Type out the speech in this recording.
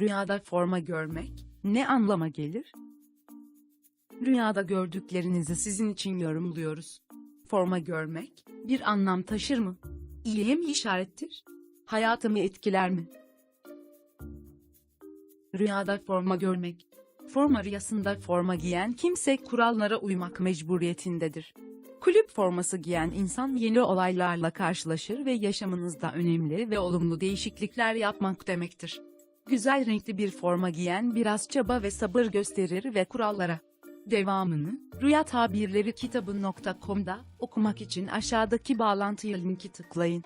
Rüyada forma görmek ne anlama gelir? Rüyada gördüklerinizi sizin için yorumluyoruz. Forma görmek bir anlam taşır mı? İyiye mi işarettir? Hayatımı etkiler mi? Rüyada forma görmek. Forma rüyasında forma giyen kimse kurallara uymak mecburiyetindedir. Kulüp forması giyen insan yeni olaylarla karşılaşır ve yaşamınızda önemli ve olumlu değişiklikler yapmak demektir. Güzel renkli bir forma giyen biraz çaba ve sabır gösterir ve kurallara devamını Rüya Tabirleri kitabı.com'da okumak için aşağıdaki bağlantıya linki tıklayın.